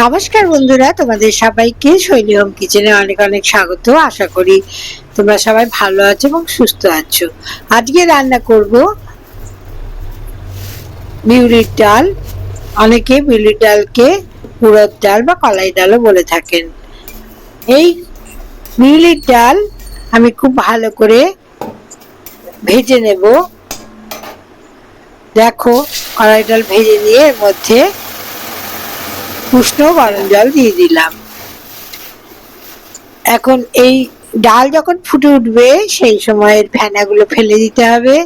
নমস্কার বন্ধুরা, তোমাদের সবাইকে শৈলী হোম কিচেনে অনেক অনেক স্বাগত। আশা করি তোমরা সবাই ভালো আছো এবং সুস্থ আছো। আজকে রান্না করব বিউলির ডাল। অনেকে বিউলির ডালকে উড়দ ডাল বা কলাই ডালও বলে থাকেন। এই বিউলির ডাল আমি খুব ভালো করে ভেজে নেব। দেখো, কলাই ডাল ভেজে নিয়ে এর মধ্যে উষ্ণ গরম জল দিয়ে দিলাম। এখন এই ডাল যখন ফুটে উঠবে, সেই সময় এর ফেনাগুলো ফেলে দিতে হবে।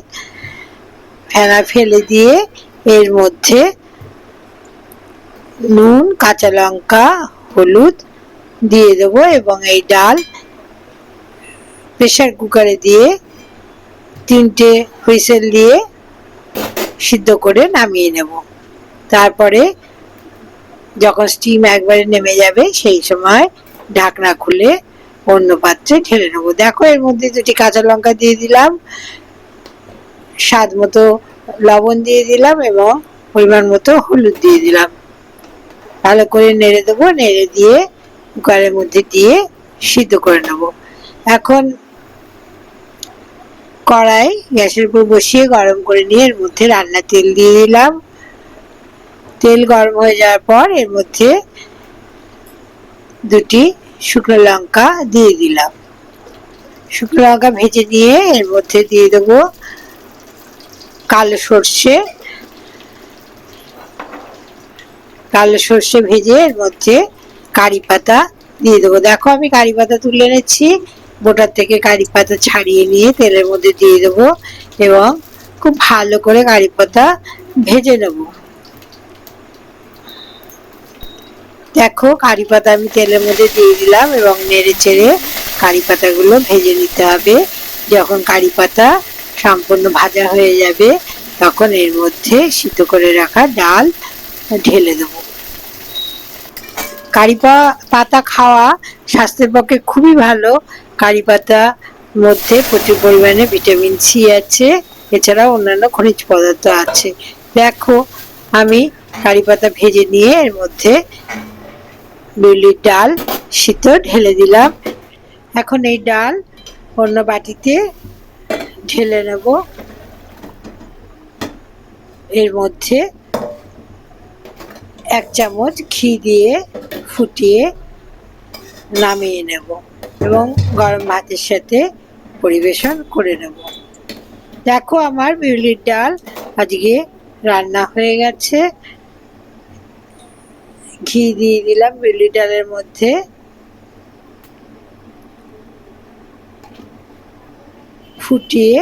ফেনা ফেলে দিয়ে এর মধ্যে নুন, কাঁচা লঙ্কা, হলুদ দিয়ে দেবো এবং এই ডাল প্রেশার কুকারে দিয়ে তিনটে হুইসেল দিয়ে সিদ্ধ করে নামিয়ে নেব। তারপরে যখন স্টিম একবারে নেমে যাবে, সেই সময় ঢাকনা খুলে অন্য পাত্রে ঢেলে নেব। দেখো, এর মধ্যে দুটি কাঁচা লঙ্কা দিয়ে দিলাম স্বাদ মতো লবণ দিয়ে দিলাম এবং পরিমাণ মতো হলুদ দিয়ে দিলাম। ভালো করে নেড়ে দেবো, নেড়ে দিয়ে কুকারের মধ্যে দিয়ে সিদ্ধ করে নেব। এখন কড়াই গ্যাসের উপর বসিয়ে গরম করে নিয়ে এর মধ্যে রান্নার তেল দিয়ে দিলাম। তেল গরম হয়ে যাওয়ার পর এর মধ্যে দুটি শুকনো লঙ্কা দিয়ে দিলাম। শুকনো লঙ্কা ভেজে নিয়ে এর মধ্যে দিয়ে দেবো কালো সর্ষে। কালো সর্ষে ভেজে এর মধ্যে কারি পাতা দিয়ে দেবো। দেখো আমি কারি পাতা তুলে এনেছি। বোটার থেকে কারি পাতা ছাড়িয়ে নিয়ে তেলের মধ্যে দিয়ে দেবো এবং খুব ভালো করে কারি পাতা ভেজে নেব। দেখো, কারি পাতা আমি তেলের মধ্যে দিয়ে দিলাম এবং নেড়ে চেড়ে কারি পাতাগুলো ভেজে নিতে হবে। যখন কারি পাতা সম্পূর্ণ ভাজা হয়ে যাবে, তখন এর মধ্যে সিদ্ধ করে রাখা ডাল ঢেলে দেব। কারি পাতা খাওয়া স্বাস্থ্যের পক্ষে খুবই ভালো। কারি পাতা মধ্যে প্রচুর পরিমাণে ভিটামিন সি আছে, এছাড়াও অন্যান্য খনিজ পদার্থ আছে। দেখো, আমি কারি পাতা ভেজে নিয়ে এর মধ্যে বিউলির ডাল, সিদ্ধ ঢেলে দিলাম। এখন এই ডাল অন্য বাটিতে ঢেলে নেব। এর মধ্যে এক চামচ ঘি দিয়ে ফুটিয়ে নামিয়ে নেব এবং গরম ভাতের সাথে পরিবেশন করে নেব। দেখো আমার বিউলির ডাল আজকে রান্না হয়ে গেছে। ঘি দিয়ে দিলাম বিউলি মধ্যে। ফুটিয়ে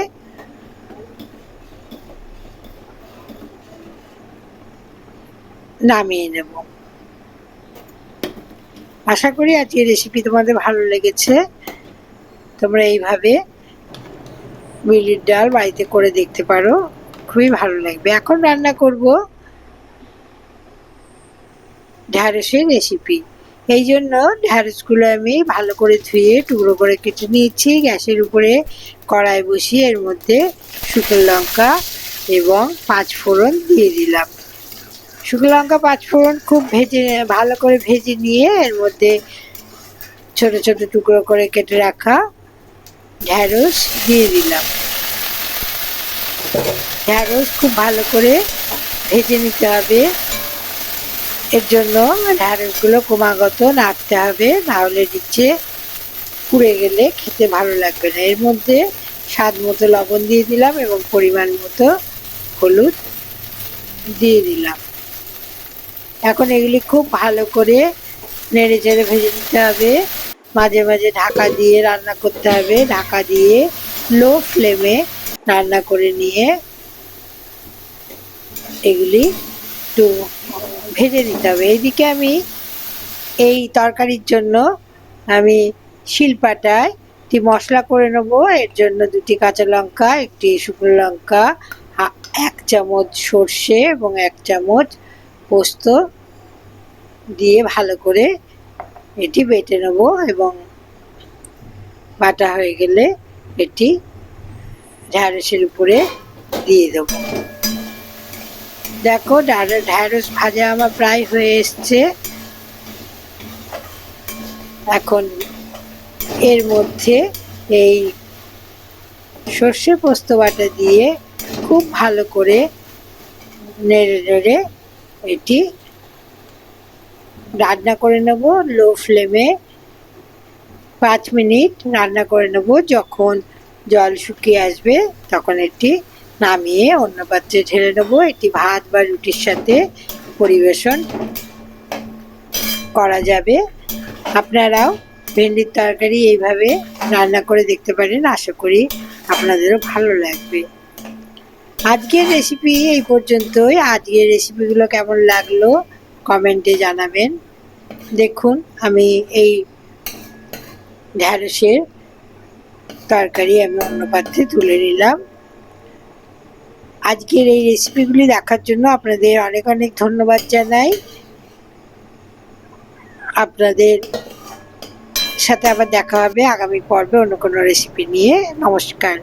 নামিয়ে নেব। আশা করি আজকে রেসিপি তোমাদের ভালো লেগেছে। তোমরা এইভাবে বিউলির ডাল বাড়িতে করে দেখতে পারো। খুবই ভালো লাগবে। এখন রান্না করব ঢ্যাঁড়সের রেসিপি এই জন্য ঢ্যাঁড়সগুলো আমি ভালো করে ধুয়ে টুকরো করে কেটে নিয়েছি। গ্যাসের উপরে কড়াই বসিয়ে এর মধ্যে শুকনো লঙ্কা এবং পাঁচ ফোড়ন দিয়ে দিলাম। শুকনো লঙ্কা, পাঁচ ফোড়ন খুব ভেজে ভালো করে ভেজে নিয়ে এর মধ্যে ছোট ছোট টুকরো করে কেটে রাখা ঢ্যাঁড়স দিয়ে দিলাম। ঢ্যাঁড়স খুব ভালো করে ভেজে নিতে হবে। এর জন্য ঢ্যাঁড়সগুলো ক্রমাগত নাড়তে হবে। নাহলে নিচে পুড়ে গেলে খেতে ভালো লাগবে না। এর মধ্যে স্বাদ মতো লবণ দিয়ে দিলাম এবং পরিমাণ মতো হলুদ দিয়ে দিলাম। এখন এগুলি খুব ভালো করে নেড়ে চেড়ে ভেজে নিতে হবে। মাঝে মাঝে ঢাকা দিয়ে রান্না করতে হবে। ঢাকা দিয়ে লো ফ্লেমে রান্না করে নিয়ে এগুলি একটু ভেজে নিতে হবে। এইদিকে আমি এই তরকারির জন্য আমি শিলপাটায় একটি মশলা করে নেব। এর জন্য দুটি কাঁচা লঙ্কা, একটি শুকনো লঙ্কা এক চামচ সর্ষে এবং এক চামচ পোস্ত দিয়ে ভালো করে এটি বেটে নেব এবং বাটা হয়ে গেলে এটি ঢ্যাঁড়সের উপরে দিয়ে দেবো। দেখো ঢ্যাঁড়স ভাজা আমার প্রায় হয়ে এসছে। এখন এর মধ্যে এই সর্ষে পোস্ত বাটা দিয়ে খুব ভালো করে নেড়ে নেড়ে এটি রান্না করে নেব লো ফ্লেমে। পাঁচ মিনিট রান্না করে নেব, যখন জল শুকিয়ে আসবে তখন এটি নামিয়ে অন্য পাত্রে ঢেলে নেব। এটি ভাত বা রুটির সাথে পরিবেশন করা যাবে। আপনারাও ভেন্ডির তরকারি এইভাবে রান্না করে দেখতে পারেন। আশা করি আপনাদেরও ভালো লাগবে। আজকের রেসিপি এই পর্যন্তই। আজকের রেসিপিগুলো কেমন লাগল কমেন্টে জানাবেন। দেখুন, আমি এই ঢ্যাঁড়সের তরকারি আমি অন্য পাত্রে তুলে নিলাম। আজকের এই রেসিপিগুলি দেখার জন্য আপনাদের অনেক অনেক ধন্যবাদ জানাই। আপনাদের সাথে আবার দেখা হবে আগামী পর্বে অন্য কোনো রেসিপি নিয়ে। নমস্কার।